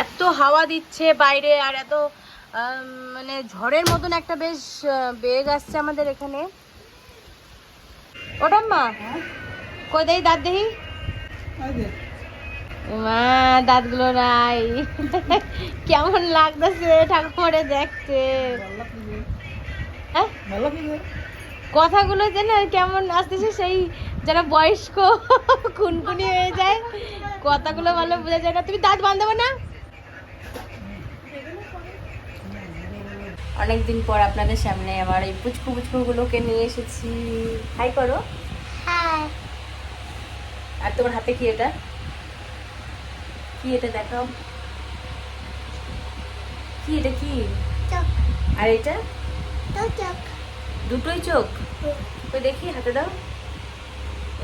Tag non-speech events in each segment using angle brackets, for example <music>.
এত হাওয়া দিচ্ছে বাইরে আর এত মানে ঝড়ের মতন একটা বেশ বেগ আসছে আমাদের এখানে। ওটাম মা কই দেই দাঁত দেখি মা, দাঁতগুলো নাই। কেমন লাগতেছে ঠাকুমারে দেখতে। হ্যাঁ? কথাগুলো যেন কেমন আসতেছে সেই যারা বয়স্ক, খুনখুনি হয়ে যায়, কথাগুলো ভালো বোঝা যায় না। তুমি দাঁত বাঁধাবো না? অনেকদিন পর আপনাদের সামনে আমার এই পুচকু পুচকু গুলোকে নিয়ে এসেছি। হাই করো। হ্যাঁ আর তোমার হাতে কি এটা? কি এটা দেখাও? কি এটা কি? আর এটা? দুটোই চোখ? ওই দেখি হাতে দাও।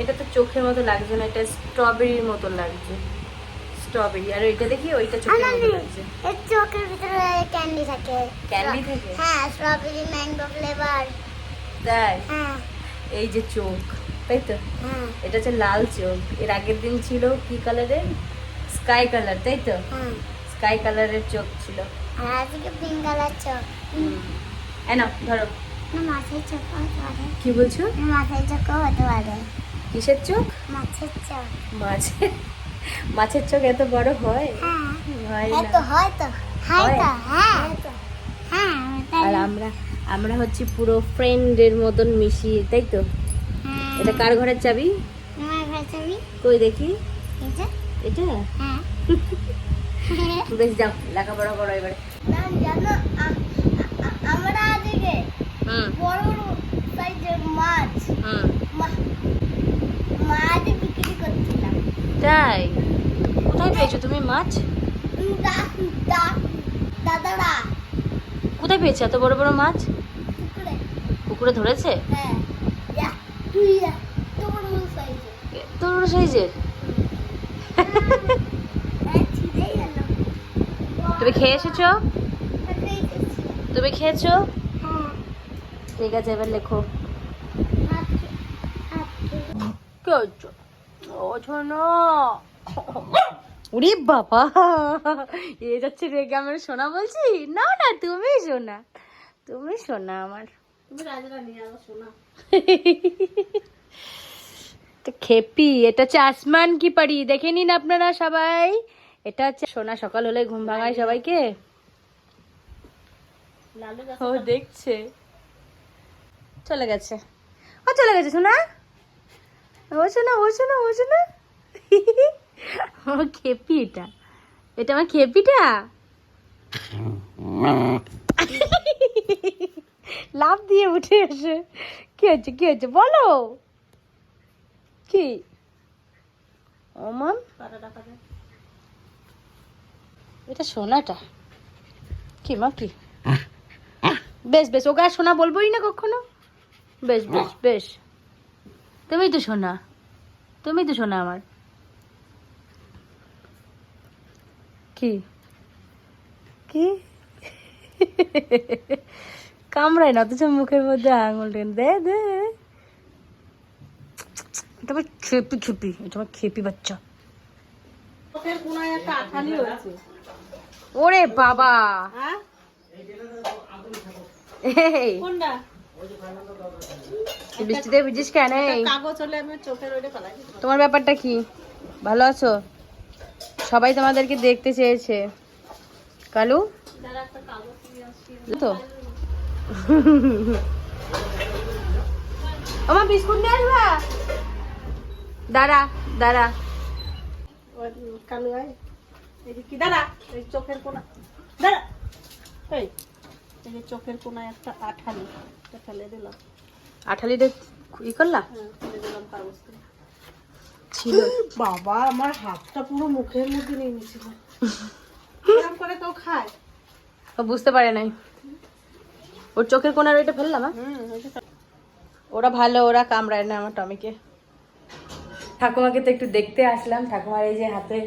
এটা তো চোখের মতো লাগছে না এটা স্ট্রবেরির মতো লাগছে। স্ট্রবেরি আর ওইটা দেখি ওইটা চোখের মতো লাগছে এর চোখের ভিতরে ক্যান্ডি থাকে। ক্যান্ডি থাকে? হ্যাঁ স্ট্রবেরি ম্যাঙ্গো ফ্লেভার তাই? হ্যাঁ। এই যে চোখ তাই তো? হ্যাঁ। এটা হচ্ছে লাল চোখ। এর আগের দিন ছিল কি কালারের স্কাই কালার তাই তো? স্কাই কালারের চোখ ছিল। আর আজকে পিঙ্ক কালার চোখ। এনা ধরো। মাছের চোখ কি বলছো? মাছের চোখও হতে পারে। কিসের চোখ? মাছের চোখ। মাছের মাছের চোখ এত বড় হয়? হ্যাঁ। হয় না। হয় তো। হয় তো হ্যাঁ। হ্যাঁ আর আমরা আমরা হচ্ছে পুরো ফ্রেন্ডের মতন মিশিয়ে তাই তো? হ্যাঁ। এটা কার ঘরের চাবি? কই দেখি? এটা? হ্যাঁ। <laughs> বেশ যাও লেখাপড়া করো এবারে। না জানো আমরা আজকে বড় সাইজের মাছ মাছ বিক্রি করছিলাম। তাই? কোথায় পেয়েছ তুমি মাছ? দাদারা। কোথায় পেয়েছ এত বড় বড় মাছ? পুকুরে। ধরেছে? হ্যাঁ। এত বড় সাইজের। হ্যাঁ গেল। তুমি খেয়ে এসেছ? তুমি খেয়েছো? হ্যাঁ। ঠিক আছে এবার লেখো। কি হচ্ছে ও শোনো উরে বাবা! এ যাচ্ছে রেগে আমার সোনা বলছি? না না তুমি সোনা। তুমি সোনা আমার। তো খেপি এটা হচ্ছে আসমান কি পারি দেখে নিন আপনারা সবাই। এটা হচ্ছে সোনা সকাল হলে ঘুম ভাঙায় সবাইকে। ও দেখছে। চলে গেছে। ও চলে গেছে শোনা ও শোনা ও খেপি এটা এটা আমার খেপিটা? লাভ দিয়ে উঠে এসে। কি হচ্ছে কি হচ্ছে বলো। কি? এটা সোনাটা। কি মা কি? বেশ বেশ ওকে আর সোনা বলবোই না কখনো? বেশ বেশ বেশ। তুমি তো সোনা। তুমি তো সোনা আমার। কি? কি? কামড়ায় না অথচ মুখের মধ্যে আঙুল টেন দে দে। আমার খেপি খেপি আমার খেপি বাচ্চা। ওরে বাবা। এই। কোনটা? বৃষ্টিতে ভিজিস কেন তোমার ব্যাপারটা কি? ভালো আছো? সবাই তোমাদেরকে দেখতে চেয়েছে। কালু? তো। আমার বিস্কুট নিয়ে আসবা? দাঁড়া দাঁড়া। কালু দাঁড়া চোখের কোনা। দাঁড়া। এই এই যে চোখের কোনায় একটা আঠালি। এটা ফেলে দিলাম আঠালিটা ই করলাম হ্যাঁ ফেলে দিলাম কাগজটা ছিল। বাবা আমার হাতটা পুরো মুখের মধ্যে নিয়ে নিয়েছিল। এরকম করে কেউ খায়। ও বুঝতে পারে নাই। ওর চোখের কোনার ওইটা ফেললাম হ্যাঁ? ওরা ভালো ওরা কামড়ায় না আমার টমিকে। ঠাকুমাকে তো একটু দেখতে আসলাম। ঠাকুমার এই যে হাতে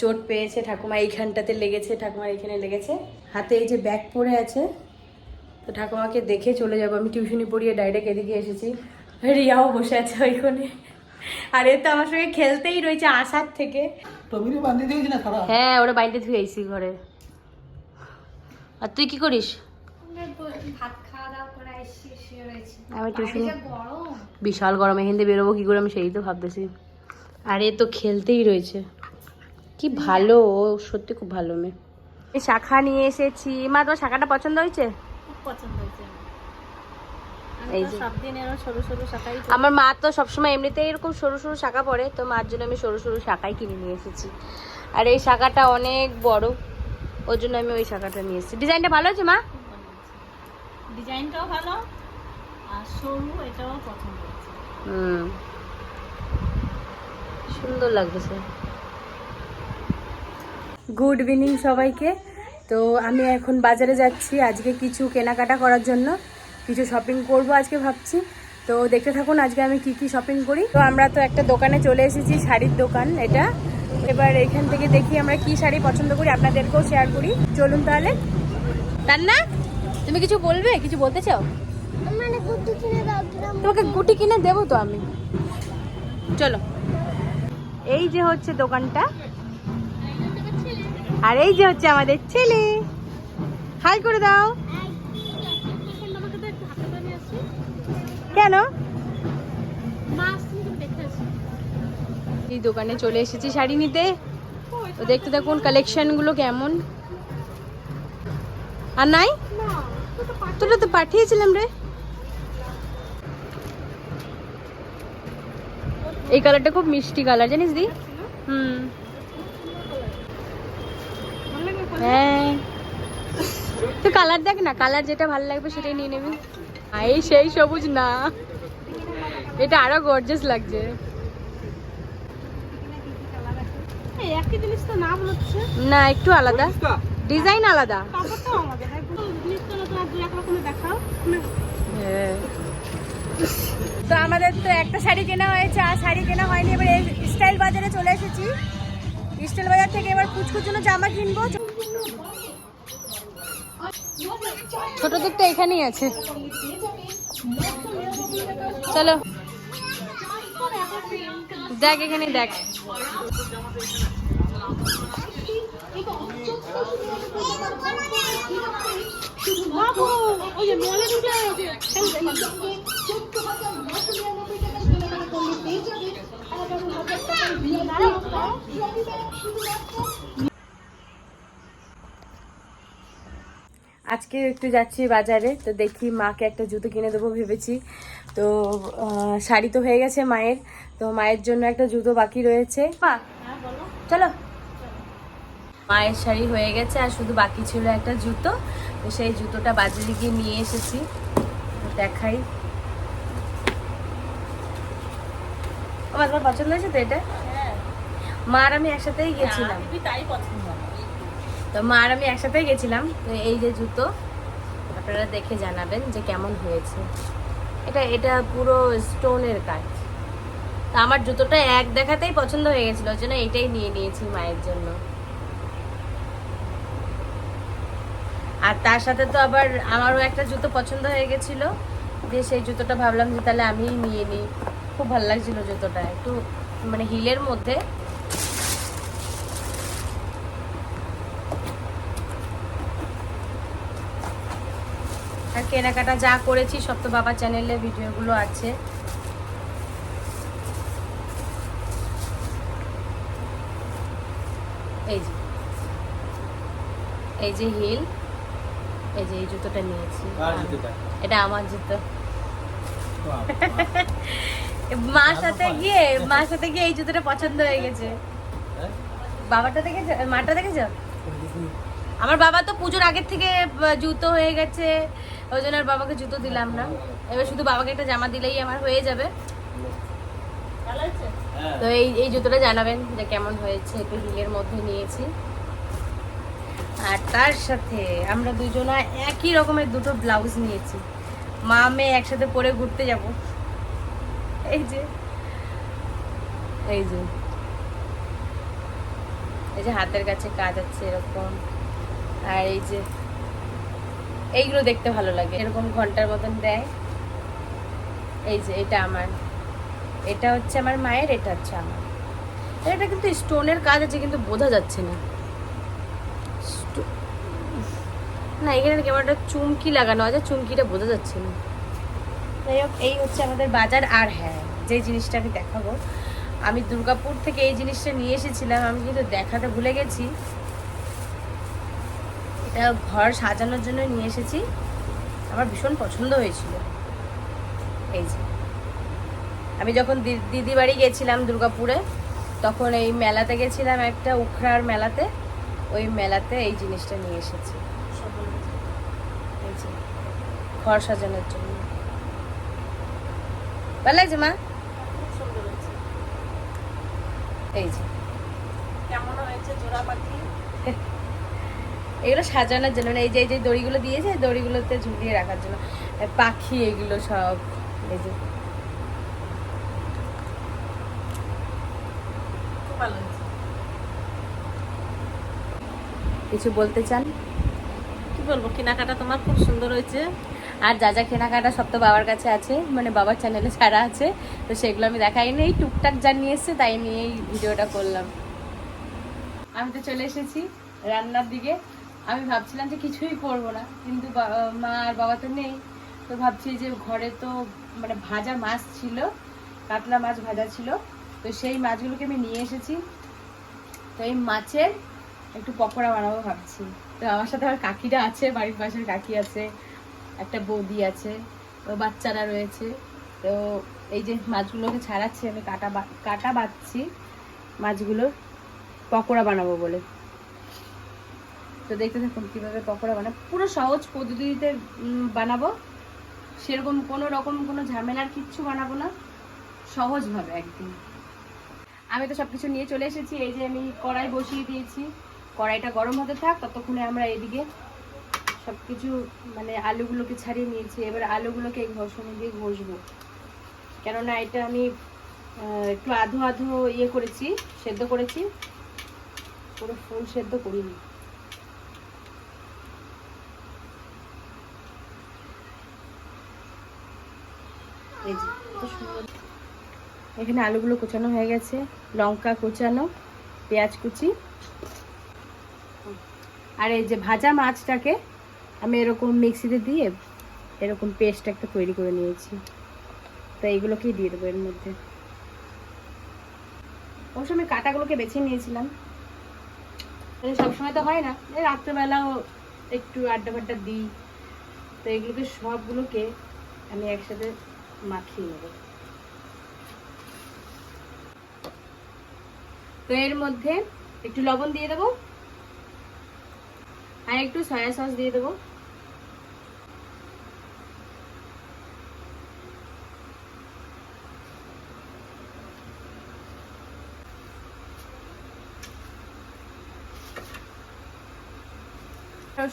চোট পেয়েছে ঠাকুমা এইখানটাতে লেগেছে ঠাকুমার এখানে লেগেছে। হাতে এই যে ব্যাগ পড়ে আছে তো ঠাকুমাকে দেখে চলে যাব। আমি টিউশনি পড়িয়ে ডাইরেক্ট এদিকে এসেছি। রিয়াও বসে আছে ওইখানে। আর এ তো আমার সঙ্গে খেলতেই রয়েছে আসার থেকে। টমিরে বান্ধি দিয়েছি না সারা হ্যাঁ ওরা বাইরে ধুয়ে আইসি ঘরে। আর তুই কি করিস? ভাত খাওয়া দাওয়া করে এসে শুয়ে রয়েছে। আমি টিউশন বিশাল গরমে হিন্দে বেরোবো কি করে আমি সেই তো ভাবতেছি। আর এ তো খেলতেই রয়েছে। কি ভালো ও সত্যি খুব ভালো মেয়ে। এই শাখা নিয়ে এসেছি। মা তোমার শাখাটা পছন্দ হয়েছে? খুব পছন্দ হয়েছে। আমার। মা তো সবসময় এমনিতেই এরকম সরু সরু শাখা পরে তো মার জন্য আমি সরু সরু শাখাই কিনে নিয়ে এসেছি। আর এই শাখাটা অনেক বড় ওর জন্য আমি ওই শাখাটা নিয়ে এসেছি। ডিজাইনটা ভালো আছে মা? ডিজাইনটাও ভালো আর সরু এটাও পছন্দ হয়েছে। হুম। সুন্দর লাগতেছে গুড ইভিনিং সবাইকে। তো আমি এখন বাজারে যাচ্ছি আজকে কিছু কেনাকাটা করার জন্য। কিছু শপিং করব আজকে ভাবছি। তো দেখতে থাকুন আজকে আমি কি কি শপিং করি। তো আমরা তো একটা দোকানে চলে এসেছি শাড়ির দোকান এটা। এবার এখান থেকে দেখি আমরা কি শাড়ি পছন্দ করি আপনাদেরকেও শেয়ার করি। চলুন তাহলে। রান্না তুমি কিছু বলবে? কিছু বলতে চাও? তোমাকে গুটি কিনে দেবো তো আমি। চলো। এই যে হচ্ছে দোকানটা। আর এই যে হচ্ছে আমাদের ছেলে। হাই করে দাও। কেন? এই দোকানে চলে এসেছি শাড়ি নিতে। তো দেখতে দেখুন কালেকশনগুলো কেমন। আর নাই? তোরা তো পাঠিয়েছিলাম রে। এই কালারটা খুব মিষ্টি কালার জানিস দি? হুম ভালো লাগে হ্যাঁ। তুই কালার দেখ না কালার যেটা ভালো লাগবে সেটাই নিয়ে নিবি। এই সেই সবুজ না। এটা আরও গর্জাস লাগছে। তো না একটু আলাদা। ডিজাইন আলাদা। কাপড়টাও আমাদের। জিনিস তো তোমার দু এক রকমের দেখাও। না হ্যাঁ। তো আমাদের তো একটা শাড়ি কেনা হয়েছে আর শাড়ি কেনা হয়নি। এবার স্টাইল বাজারে চলে এসেছি। স্টাইল বাজার থেকে এবার কুচকুর জন্য জামা কিনবো। ছোট দিকটা এখানেই আছে। চলো। দেখ এখানে দেখ বাবু ওই যে মলে ঢুকে আছে আজকে একটু যাচ্ছি বাজারে তো দেখি মাকে একটা জুতো কিনে দেবো ভেবেছি। তো শাড়ি তো হয়ে গেছে মায়ের তো মায়ের জন্য একটা জুতো বাকি রয়েছে। মা হ্যাঁ চলো। মায়ের শাড়ি হয়ে গেছে আর শুধু বাকি ছিল একটা জুতো তো সেই জুতোটা বাজারে গিয়ে নিয়ে এসেছি। দেখাই। আমার পছন্দ হয়েছে তো এটা? হ্যাঁ। মা আর আমি একসাথেই গেছিলাম। তাই পছন্দ। তো মা আর আমি একসাথে গেছিলাম এই যে জুতো, আপনারা দেখে জানাবেন যে কেমন হয়েছে। এটা এটা পুরো স্টোনের কাজ তা আমার জুতোটা এক দেখাতেই পছন্দ হয়ে গেছিল, ওই জন্য এটাই নিয়ে নিয়েছি মায়ের জন্য। আর তার সাথে তো আবার আমারও একটা জুতো পছন্দ হয়ে গেছিল, যে সেই জুতোটা ভাবলাম যে তাহলে আমিই নিয়ে নিই। খুব ভালো লাগছিল জুতোটা, একটু মানে হিলের মধ্যে আর কেনাকাটা যা করেছি সব তো বাবা চ্যানেলে ভিডিওগুলো আছে। এই যে। এই যে হিল এই যে এই জুতোটা নিয়েছি। এটা আমার জুতো। মার সাথে গিয়ে মার সাথে গিয়ে এই জুতোটা পছন্দ হয়ে গেছে। হ্যাঁ? বাবাটা দেখেছ? মাটা দেখেছ। আমার বাবা তো পুজোর আগের থেকে জুতো হয়ে গেছে। ওই জন্য আর বাবাকে জুতো দিলাম না। এবার শুধু বাবাকে একটা জামা দিলেই আমার হয়ে যাবে। হ্যাঁ। তো এই এই জুতোটা জানাবেন যে কেমন হয়েছে একটু হিলের মধ্যে নিয়েছি। আর তার সাথে আমরা দুজনা একই রকমের দুটো ব্লাউজ নিয়েছি। মা মেয়ে একসাথে পরে ঘুরতে যাব। এই যে এই যে। এই যে হাতের কাছে কাজ আছে এরকম। আর এই যে, এইগুলো দেখতে ভালো লাগে। এরকম ঘণ্টার মতন দেয়। এই যে, এটা আমার। এটা হচ্ছে আমার মায়ের, এটা হচ্ছে আমার। এটা কিন্তু স্টোনের কাজ আছে, কিন্তু বোঝা যাচ্ছে না। না, এখানে কেমন একটা চুমকি লাগানো আছে, চুমকিটা বোঝা যাচ্ছে না। যাই হোক, এই হচ্ছে আমাদের বাজার। আর হ্যাঁ যে জিনিসটা আমি দেখাবো, আমি দুর্গাপুর থেকে এই জিনিসটা নিয়ে এসেছিলাম, আমি কিন্তু দেখাতে ভুলে গেছি। এটা ঘর সাজানোর জন্য নিয়ে এসেছি। আমার ভীষণ পছন্দ হয়েছিল। এই যে। আমি যখন দিদি বাড়ি গেছিলাম দুর্গাপুরে তখন এই মেলাতে গেছিলাম একটা উখড়ার মেলাতে। ওই মেলাতে এই জিনিসটা নিয়ে এসেছি। এই যে ঘর সাজানোর জন্য। ভালো লাগছে মা? এই যে। কেমন হয়েছে? জোড়া পাখি এগুলো সাজানোর জন্য মানে এই যে এই যে দড়িগুলো দিয়েছে দড়িগুলোতে ঝুলিয়ে রাখার জন্য। পাখি এগুলো সব এই যে। কিছু বলতে চান? কি বলব কেনাকাটা তোমার খুব সুন্দর হয়েছে। আর যা যা কেনাকাটা সব তো বাবার কাছে আছে মানে বাবার চ্যানেলে ছাড়া আছে তো সেগুলো আমি দেখাইনি এই টুকটাক যা নিয়ে এসছে তাই নিয়ে এই ভিডিওটা করলাম। আমি তো চলে এসেছি রান্নার দিকে। আমি ভাবছিলাম যে কিছুই করব না, কিন্তু মা আর বাবা তো নেই, তো ভাবছি যে ঘরে তো মানে ভাজা মাছ ছিল, কাতলা মাছ ভাজা ছিল, তো সেই মাছগুলোকে আমি নিয়ে এসেছি, তো এই মাছের একটু পকোড়া বানাবো ভাবছি। তো আমার সাথে আমার কাকিরা আছে, বাড়ির পাশের কাকি আছে, একটা বৌদি আছে, তো বাচ্চারা রয়েছে, তো এই যে মাছগুলোকে ছাড়াচ্ছি, আমি কাটা কাটা বাচ্ছি মাছগুলোর পকোড়া বানাবো বলে। তো দেখতে থাকুন কীভাবে পকোড়া বানাবো পুরো সহজ পদ্ধতিতে বানাবো। সেরকম কোনো রকম কোনো ঝামেলার কিচ্ছু বানাবো না। সহজভাবে একদম আমি তো সব কিছু নিয়ে চলে এসেছি। এই যে আমি কড়াই বসিয়ে দিয়েছি। কড়াইটা গরম হতে থাক, ততক্ষণে আমরা এদিকে সব কিছু মানে আলুগুলোকে ছাড়িয়ে নিয়েছি। এবার আলুগুলোকে এই ঘষণে দিয়ে ঘষবো। কেননা এটা আমি একটু আধো আধো ইয়ে করেছি, সেদ্ধ করেছি। পুরো ফুল সেদ্ধ করিনি। এই যে সুন্দর। এখানে আলুগুলো কুচানো হয়ে গেছে, লঙ্কা কুচানো, পেঁয়াজ কুচি। আর এই যে ভাজা মাছটাকে আমি এরকম মিক্সিতে দিয়ে এরকম পেস্ট একটা তৈরি করে নিয়েছি। তো এইগুলোকেই দিয়ে দেবো এর মধ্যে। অবশ্য আমি কাটাগুলোকে বেছে নিয়েছিলাম। মানে সবসময় তো হয় না, এই রাত্রেবেলাও একটু আড্ডা ফাড্ডা দিই। তো এগুলোকে সবগুলোকে আমি একসাথে মাখিয়ে নেব। তো এর মধ্যে একটু লবণ দিয়ে দেবো আর একটু সয়া সস দিয়ে দেবো।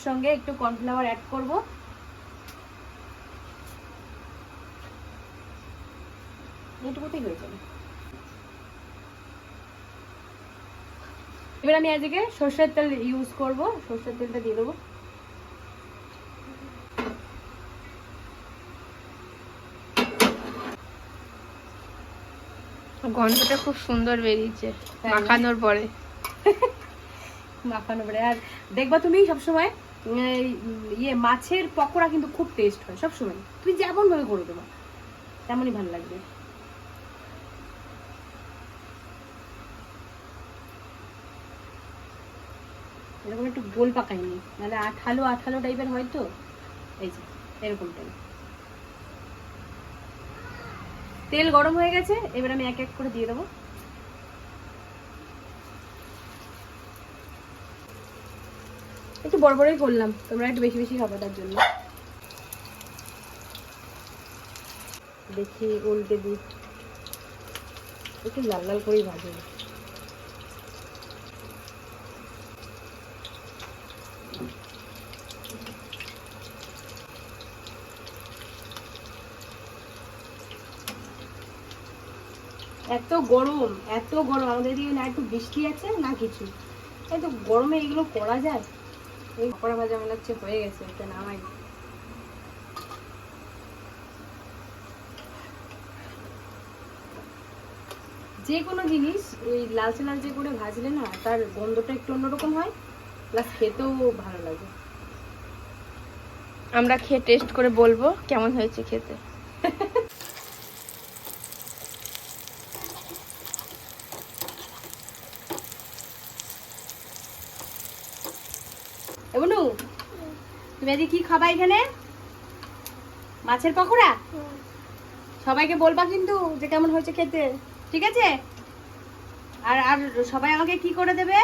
সঙ্গে একটু কর্নফ্লাওয়ার অ্যাড করব। এইটুকুতেই হয়ে যাবে। এবার আমি আজকে সর্ষের তেল ইউজ করব সর্ষের তেলটা দিয়ে দেবো। গন্ধটা খুব সুন্দর বেরিয়েছে হ্যাঁ। মাখানোর পরে। <laughs> মাখানো পরে। আর দেখবা তুমি সবসময় ইয়ে মাছের পকোড়া কিন্তু খুব টেস্ট হয় সবসময়। তুমি যেমন ভাবে করে দেবো তেমনই ভালো লাগবে। এরকম একটু গোল পাকাইনি। মানে আঠালো আঠালো টাইপের হয় তো এই যে, এরকম টাইপ তেল গরম হয়ে গেছে, এবার আমি এক এক করে দিয়ে দেবো। একটু বড় বড়ই করলাম, তোমরা একটু বেশি বেশি খাব তার জন্য। দেখি, উল্টে দিই একটু লাল লাল করেই ভাজবো। এত গরম এত গরম। আমাদের এদিকে না একটু বৃষ্টি আছে না কিছু? এত গরমে এগুলো করা যায়। এই পকোড়া ভাজা মনে হচ্ছে হয়ে গেছে, এটা নামাই। যে কোনো জিনিস ওই লালচে লালচে করে ভাজলে না, তার গন্ধটা একটু অন্যরকম হয় প্লাস খেতেও ভালো লাগে। আমরা খেয়ে টেস্ট করে বলব কেমন হয়েছে খেতে। তুমি আজকে কি খাবা এখানে? মাছের পকোড়া? সবাইকে বলবা কিন্তু যে কেমন হয়েছে খেতে ঠিক আছে? আর আর সবাই আমাকে কি করে দেবে?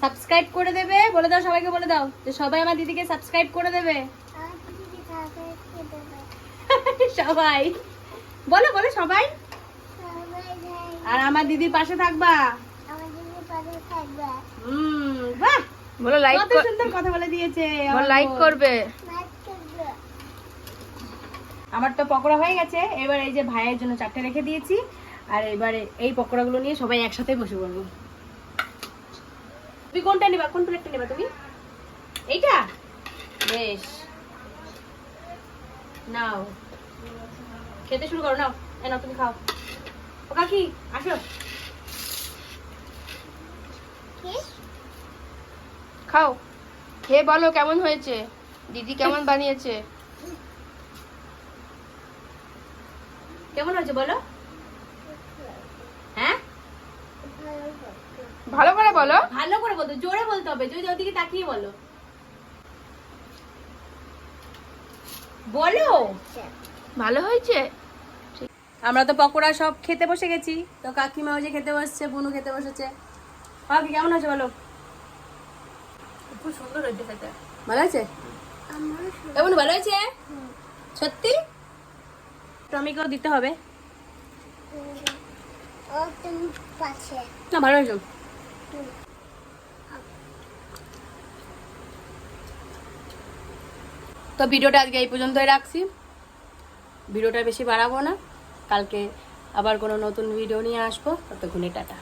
সাবস্ক্রাইব করে দেবে বলে দাও সবাইকে বলে দাও যে সবাই আমার দিদিকে সাবস্ক্রাইব করে দেবে। <laughs> সবাই। বলো বলো সবাই। আর আমার দিদির পাশে থাকবা। হুম বাহ! বলো লাইক কত সুন্দর কথা বলে দিয়েছে আমার লাইক করবে। আমার তো পকোড়া হয়ে গেছে এবার এই যে ভাইয়ের জন্য চারটে রেখে দিয়েছি আর এবারে এই পকোড়াগুলো নিয়ে সবাই একসাথে বসে পড়ব। তুমি কোনটা নেবা? কোন প্লেটটা নেবা তুমি? এইটা? বেশ। নাও। খেতে শুরু করো নাও। এ নাও তুমি খাও। ও কাকি আসো। খাও। খেয়ে বলো কেমন হয়েছে? দিদি কেমন বানিয়েছে? কেমন হয়েছে বলো? হ্যাঁ? ভালো করে বলো। ভালো করে বলতো জোরে বলতে হবে। যদি ওদিকে তাকিয়ে বলো। বলো। ভালো হয়েছে? আমরা তো পকোড়া সব খেতে বসে গেছি। তো কাকিমা ওই যে খেতে বসছে বুনু খেতে বসেছে। কাকি কেমন আছে বলো? খুব সুন্দর হয়েছে খেতে। ভালো আছে? কেমন ভালো হয়েছে? সত্যি? টমিকেও দিতে হবে। না ভালো হয়েছে। তো ভিডিওটা আজকে এই পর্যন্তই রাখছি। ভিডিওটা বেশি বাড়াবো না। কালকে আবার কোনো নতুন ভিডিও নিয়ে আসব। ততক্ষণে টাটা।